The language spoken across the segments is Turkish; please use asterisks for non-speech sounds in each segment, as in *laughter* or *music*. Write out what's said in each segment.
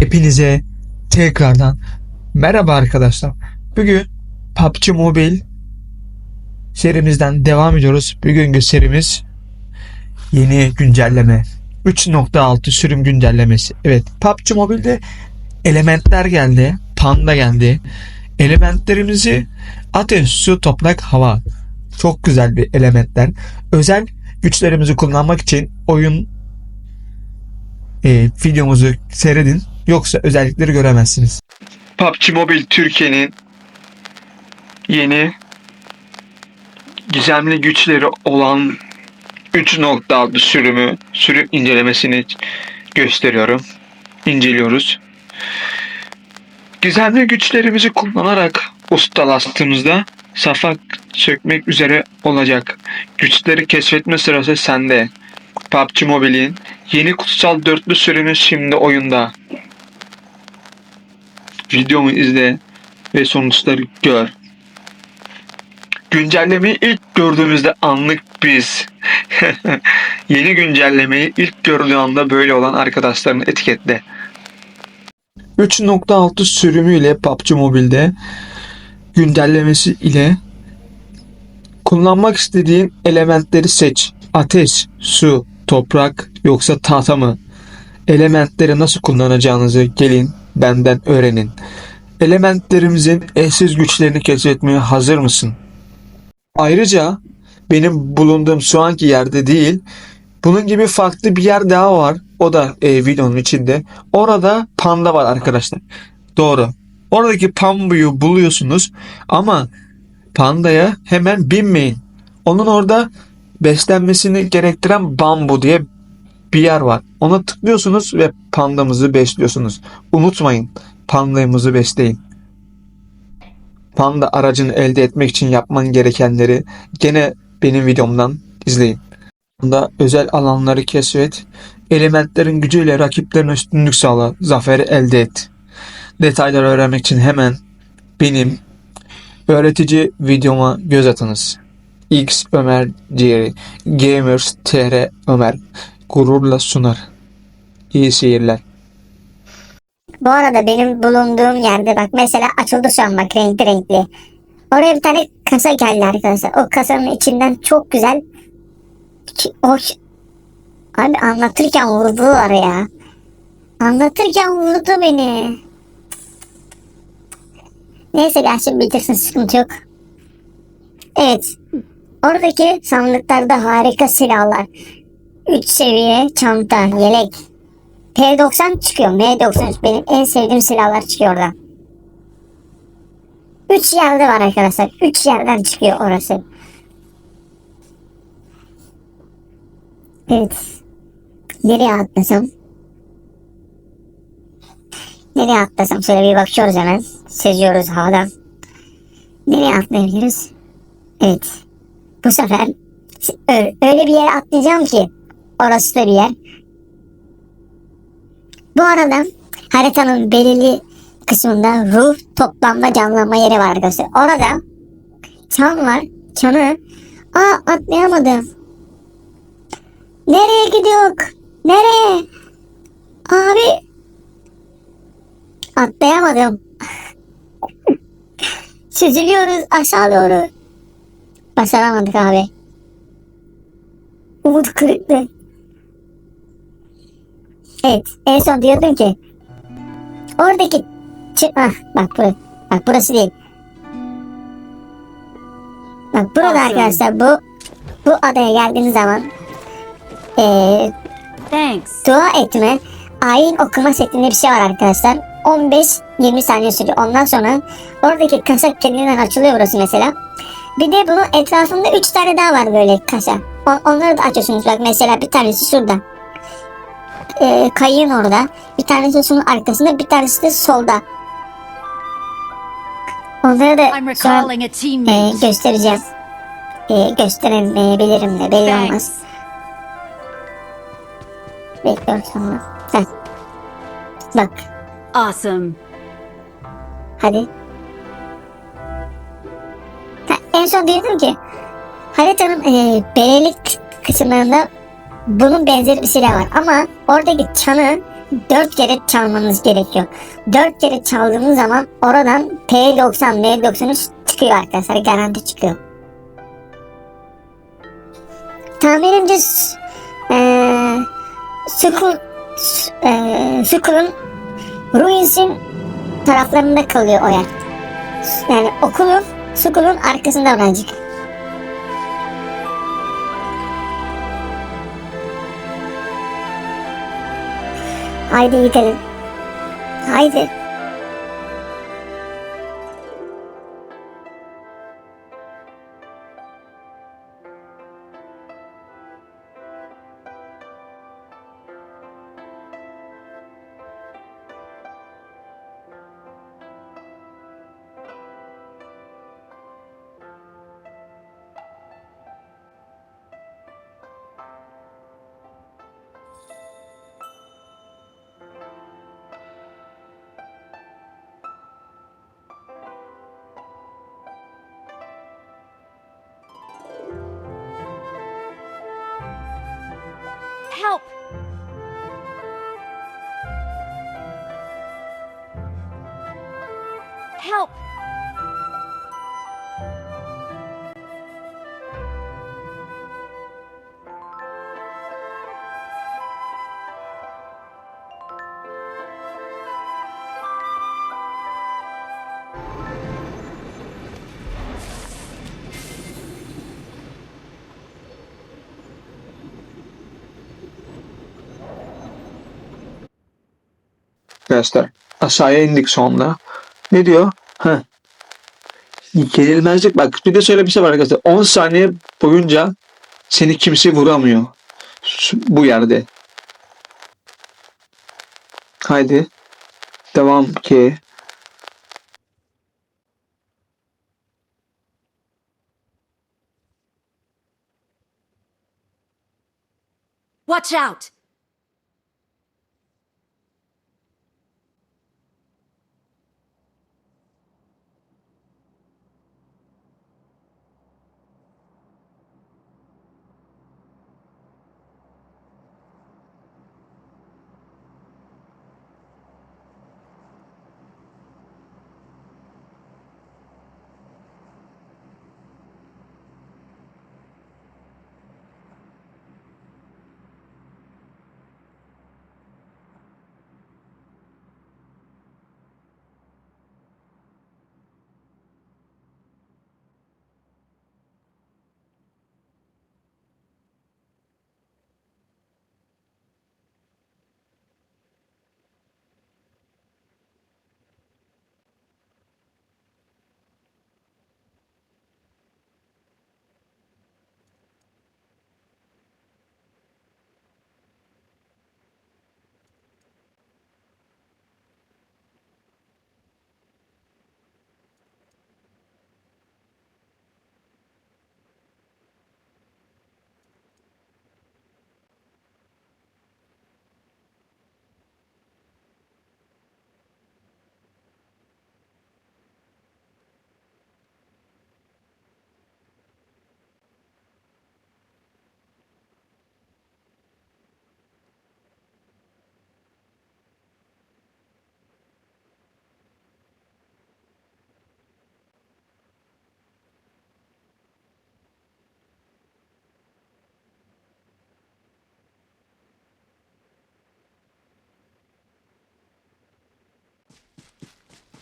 Hepinize tekrardan merhaba arkadaşlar. Bugün PUBG Mobile serimizden devam ediyoruz. Bugünkü serimiz yeni güncelleme. 3.6 sürüm güncellemesi. Evet PUBG Mobile'de elementler geldi. Panda geldi. Elementlerimizi ateş, su, toprak, hava. Çok güzel bir elementler. Özel güçlerimizi kullanmak için oyun e, videomuzu seyredin. Yoksa özellikleri göremezsiniz. PUBG Mobile Türkiye'nin yeni gizemli güçleri olan 3.6 sürümü sürüm incelemesini gösteriyorum. İnceliyoruz. Gizemli güçlerimizi kullanarak ustalaştığımızda safak sökmek üzere olacak. Güçleri keşfetme sırası sende. PUBG Mobile'in yeni kutsal dörtlü sürümü şimdi oyunda. Videomu izle ve sonuçları gör. Güncellemeyi ilk gördüğümüzde anlık biz. *laughs* Yeni güncellemeyi ilk gördüğü anda böyle olan arkadaşlarını etiketle. 3.6 sürümüyle PUBG Mobile'de güncellemesi ile kullanmak istediğin elementleri seç. Ateş, su, toprak yoksa tahta mı? Elementleri nasıl kullanacağınızı gelin benden öğrenin. Elementlerimizin eşsiz güçlerini keşfetmeye hazır mısın? Ayrıca benim bulunduğum şu anki yerde değil, bunun gibi farklı bir yer daha var. O da e, videonun içinde. Orada panda var arkadaşlar. Doğru. Oradaki pambuyu buluyorsunuz ama pandaya hemen binmeyin. Onun orada beslenmesini gerektiren bambu diye bir yer var. Ona tıklıyorsunuz ve pandamızı besliyorsunuz. Unutmayın pandamızı besleyin. Panda aracını elde etmek için yapman gerekenleri gene benim videomdan izleyin. Panda özel alanları keşfet. Elementlerin gücüyle rakiplerine üstünlük sağla. Zaferi elde et. Detayları öğrenmek için hemen benim öğretici videoma göz atınız. X Ömer Ciri Gamers TR Ömer gururla sunar. İyi seyirler. Bu arada benim bulunduğum yerde bak mesela açıldı şu an bak renkli renkli. Oraya bir tane kasa geldi arkadaşlar. O kasanın içinden çok güzel o Abi anlatırken vurdular ya. Anlatırken vurdu beni. Neyse gelsin bitirsin sıkıntı yok. Evet. Oradaki sandıklarda harika silahlar. 3 seviye çanta, yelek, P90 çıkıyor. M93 benim en sevdiğim silahlar çıkıyor oradan. 3 yerde var arkadaşlar. 3 yerden çıkıyor orası. Evet. Nereye atlasam? Nereye atlasam? Şöyle bir bakıyoruz hemen. Seziyoruz havadan. Nereye atlayabiliriz? Evet. Bu sefer öyle bir yere atlayacağım ki orası da bir yer. Bu arada haritanın belirli kısmında ruh toplamda canlanma yeri var arkadaşlar. Orada çan var. Çanı aa atlayamadım. Nereye gidiyor? Nereye? Abi atlayamadım. *laughs* Süzülüyoruz aşağı doğru. Başaramadık abi. Umut kırıklığı. Evet. En son diyordum ki oradaki ah, bak bu bak burası değil. Bak burada Awesome. arkadaşlar bu bu adaya geldiğiniz zaman eee Thanks. dua etme ayin okuma şeklinde bir şey var arkadaşlar. 15-20 saniye sürüyor. Ondan sonra oradaki kasa kendinden açılıyor burası mesela. Bir de bunun etrafında 3 tane daha var böyle kasa. On- onları da açıyorsunuz. Bak mesela bir tanesi şurada e, kayığın orada. Bir tanesi şunun arkasında, bir tanesi de solda. Onları da I'm şu an recalling a e, göstereceğim. E, gösteremeyebilirim de belli olmaz. Bekliyorum sonra. Heh. Bak Awesome. hadi. En son diyordum ki haritanın e, belirli kısımlarında bunun benzeri bir silah var ama oradaki çanı dört kere çalmanız gerekiyor. Dört kere çaldığınız zaman oradan P90, M93 çıkıyor arkadaşlar. Garanti çıkıyor. Tahminimce eee Sukul Sukul'un Ruins'in taraflarında kalıyor o yer. Yani okulun Sukul'un arkasında birazcık. Haydi gidelim. Haydi. Arkadaşlar aşağıya indik sonunda. Ne diyor? Heh. Yenilmezlik bak bir de şöyle bir şey var arkadaşlar. 10 saniye boyunca seni kimse vuramıyor. Bu yerde. Haydi. Devam ki. Watch out!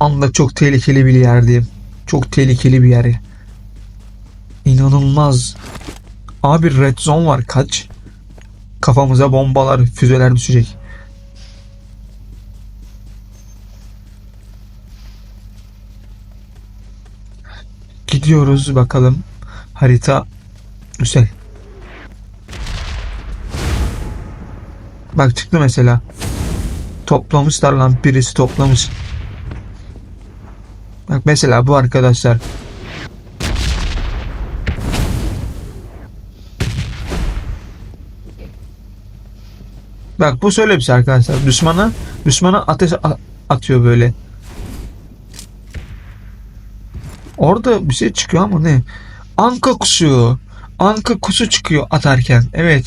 Anda çok tehlikeli bir yerdeyim. Çok tehlikeli bir yer. İnanılmaz. Abi red zone var kaç. Kafamıza bombalar, füzeler düşecek. Gidiyoruz bakalım. Harita güzel. Bak çıktı mesela. Toplamışlar lan birisi toplamış. Bak mesela bu arkadaşlar. Bak bu şöyle bir şey arkadaşlar. Düşmana düşmana ateş atıyor böyle. Orada bir şey çıkıyor ama ne? Anka kuşu. Anka kuşu çıkıyor atarken. Evet.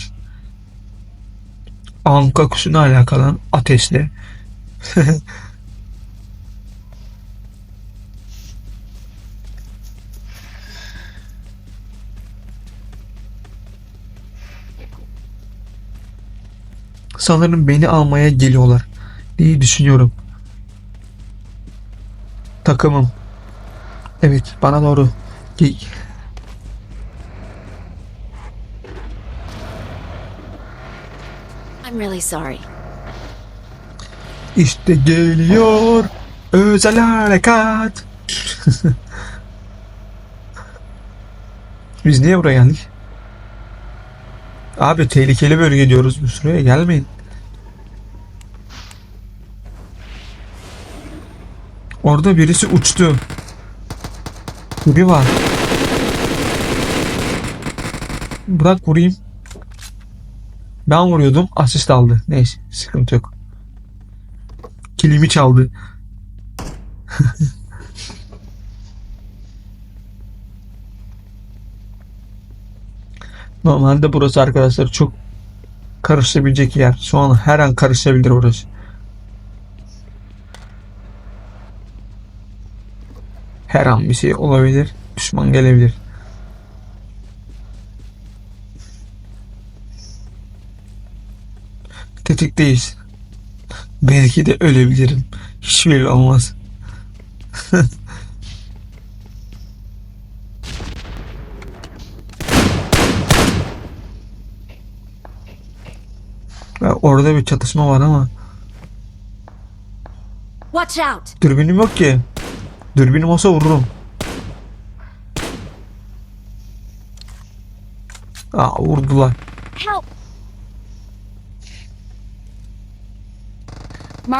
Anka kuşuna alakalı ateşle. *laughs* Sanırım beni almaya geliyorlar. İyi düşünüyorum. Takımım. Evet bana doğru. Ge- I'm really sorry. İşte geliyor özel harekat. *laughs* Biz niye buraya geldik? Abi tehlikeli bölge diyoruz. Biz şuraya gelmeyin. Orada birisi uçtu. Biri var. Bırak vurayım. Ben vuruyordum. Asist aldı. Neyse sıkıntı yok. Kilimi çaldı. *laughs* Normalde burası arkadaşlar çok karışabilecek yer. Şu an her an karışabilir burası. Her an bir şey olabilir. Düşman gelebilir. Tetikteyiz. Belki de ölebilirim. Hiç belli olmaz. *laughs* Orada bir çatışma var ama Watch out! dürbünüm yok ki. Dürbünüm olsa vururum. Aa vurdular. Help!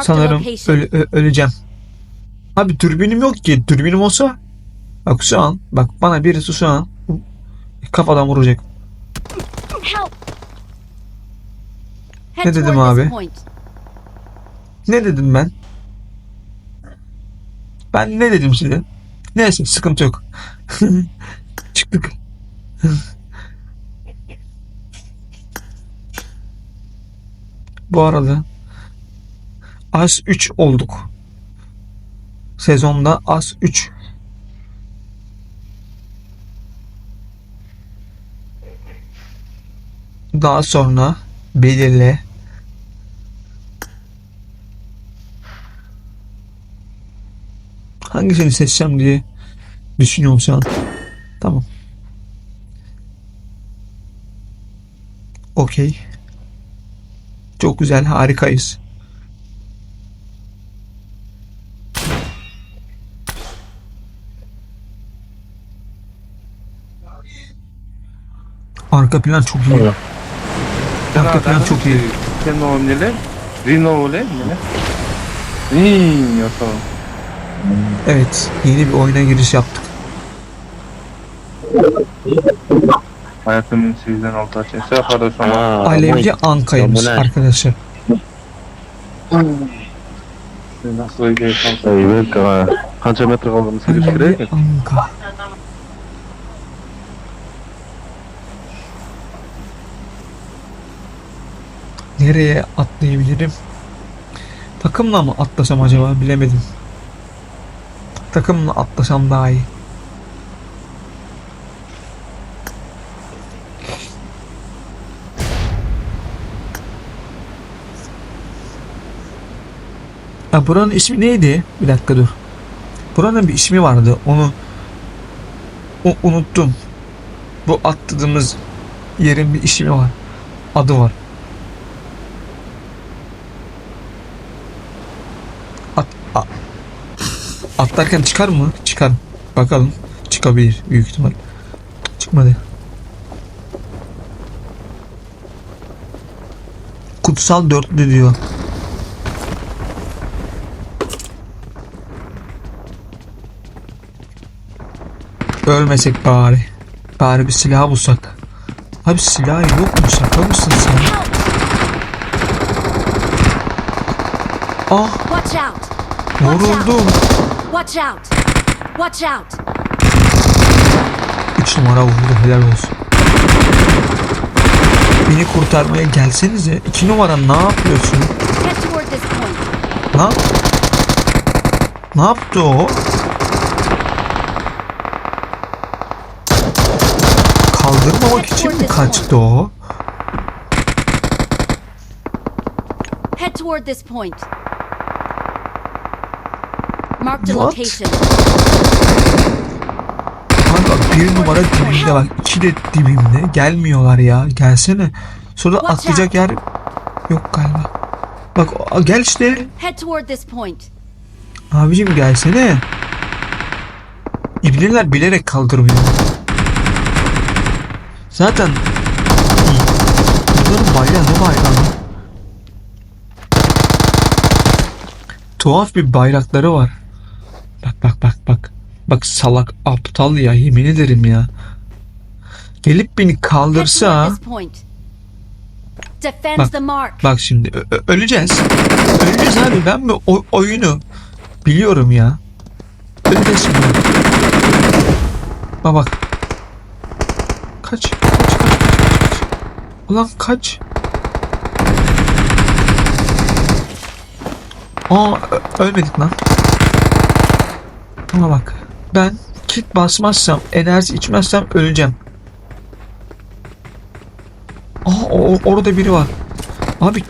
Sanırım location. öle- ö- öleceğim. Abi dürbünüm yok ki. Dürbünüm olsa bak şu an bak bana birisi şu an kafadan vuracak. Help! Ne dedim abi? Ne dedim ben? Ben ne dedim size? Neyse sıkıntı yok. *laughs* Çıktık. Bu arada az 3 olduk. Sezonda az 3. Daha sonra belirle hangisini seçeceğim diye düşünüyorum şu an. Tamam. Okey. Çok güzel, harikayız. Arka plan çok iyi. Arka plan çok iyi. Reno neler? Reno neler? İyi, yapalım. Evet, yeni bir oyuna giriş yaptık. Hayatımın sizden altı açısı sonra. Alevli Anka'ymış Ya bu ne? arkadaşlar. Nasıl bir şey Evet, kaç metre kaldığını Alevli. Anka. Nereye atlayabilirim? Takımla mı atlasam acaba bilemedim. Takımla atlasam daha iyi. Ha, buranın ismi neydi? Bir dakika dur. Buranın bir ismi vardı. Onu unuttum. Bu atladığımız yerin bir ismi var. Adı var. At, a- atlarken çıkar mı? Çıkar. Bakalım. Çıkabilir büyük ihtimal. Çıkmadı. Kutsal dörtlü diyor. Ölmesek bari. Bari bir silah bulsak. Abi silah yok mu? Şaka mısın sen? Ah vuruldum. Watch out! Watch out! 3 numara vurdu helal olsun. Beni kurtarmaya gelsenize. İki numara ne yapıyorsun? Ne? Ne yaptı o? Kaldırmamak için mi kaçtı o? Head toward this point. Marked a What? location. Kanka bir numara dibimde bak. iki de dibimde. Gelmiyorlar ya. Gelsene. Sonra Watch atlayacak yer yok galiba. Bak gel işte. Head toward this point. Abicim gelsene. İbneler bilerek kaldırmıyor. Zaten bunların bayrağı ne bayrağı? lan? Tuhaf bir bayrakları var. Bak bak bak bak. Bak salak aptal ya yemin ederim ya. Gelip beni kaldırsa Bak. Bak şimdi öleceğiz. Öleceğiz abi ben mi o- oyunu biliyorum ya. Öleceğiz şimdi. Bak bak. Kaç. Kaç kaç kaç kaç. Ulan kaç. Aa ölmedik lan. Ama bak ben kit basmazsam enerji içmezsem öleceğim. Aa o- orada biri var. Abi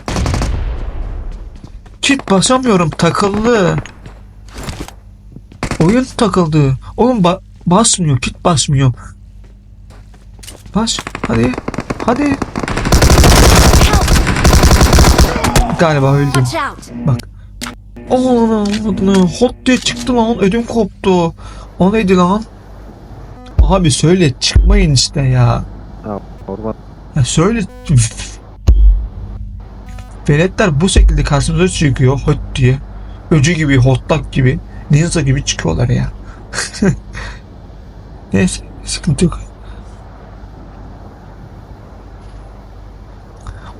kit basamıyorum takıldı. Oyun takıldı. Oğlum ba- basmıyor kit basmıyor. Bas hadi hadi. Galiba öldüm. Watch Bak. Aa, hop diye çıktı lan ödüm koptu. O neydi lan? Abi söyle çıkmayın işte ya. Ha, orman. Ya söyle. Veletler bu şekilde karşımıza çıkıyor hot diye. Öcü gibi, hotlak gibi, ninja gibi çıkıyorlar ya. *laughs* Neyse, sıkıntı yok.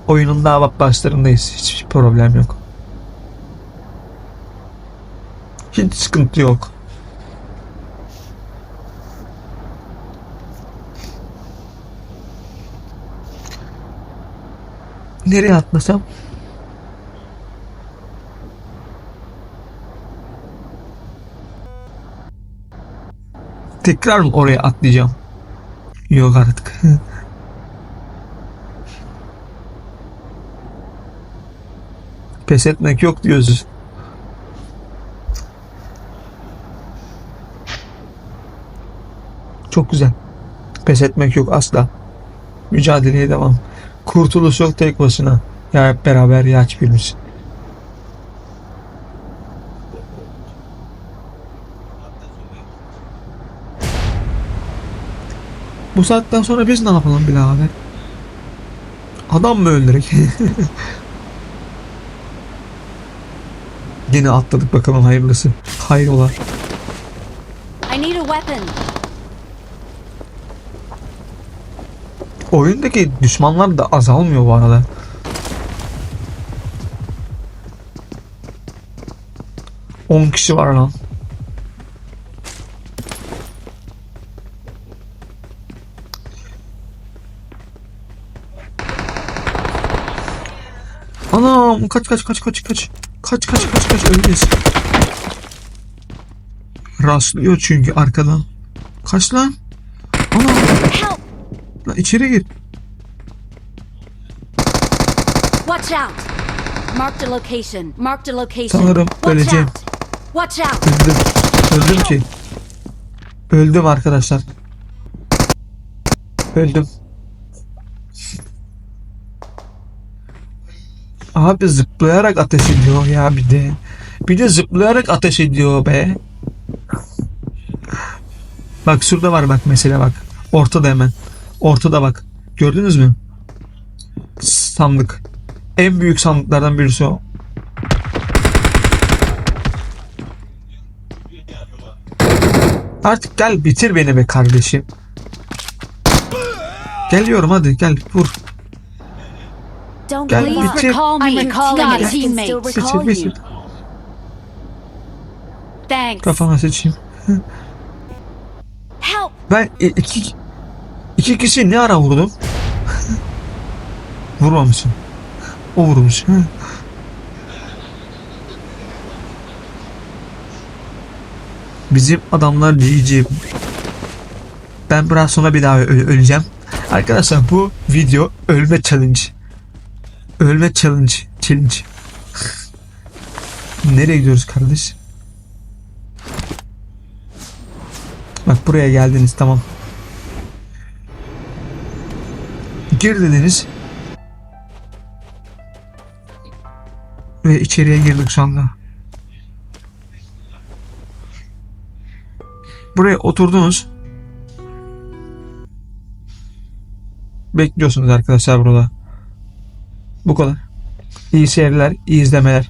Oyunun daha başlarındayız. Hiçbir problem yok. Hiç sıkıntı yok. Nereye atlasam? Tekrar mı oraya atlayacağım? Yok artık. Pes etmek yok diyoruz. Çok güzel. Pes etmek yok asla. Mücadeleye devam. Kurtuluş yok tek başına. Ya hep beraber ya hiçbirimiz. Bu saatten sonra biz ne yapalım birader? Adam mı öldürek? *laughs* Yine atladık bakalım hayırlısı. Hayrola. I need a weapon. Oyundaki düşmanlar da azalmıyor bu arada. On kişi var lan. Anam kaç kaç kaç kaç kaç. Kaç kaç kaç kaç öleceğiz. Rastlıyor çünkü arkadan. Kaç lan? Anam. Lan içeri gir. Watch out. Marked a location. Marked a location. Sanırım Watch öleceğim. out. Watch out. Öldüm. Öldüm ki. Öldüm arkadaşlar. Öldüm. Abi zıplayarak ateş ediyor ya bir de. Bir de zıplayarak ateş ediyor be. Bak şurada var bak mesela bak. Ortada hemen. Ortada bak. Gördünüz mü? Sandık. En büyük sandıklardan birisi o. Artık gel bitir beni be kardeşim. Geliyorum hadi gel vur. Gel, bitir. Bitir bitir. Thanks. Kafana seçeyim. Help. Ben i- iki iki kişi ne ara vurdum? *laughs* Vurmamışsın. O vurmuş. Bizim adamlar GG. Ben biraz sonra bir daha öleceğim. Arkadaşlar bu video ölme challenge. Ölme challenge. Challenge. *laughs* Nereye gidiyoruz kardeş? Bak buraya geldiniz tamam. Gir dediniz. Ve içeriye girdik anda. Buraya oturdunuz. Bekliyorsunuz arkadaşlar burada. Bu kadar. İyi seyirler, iyi izlemeler.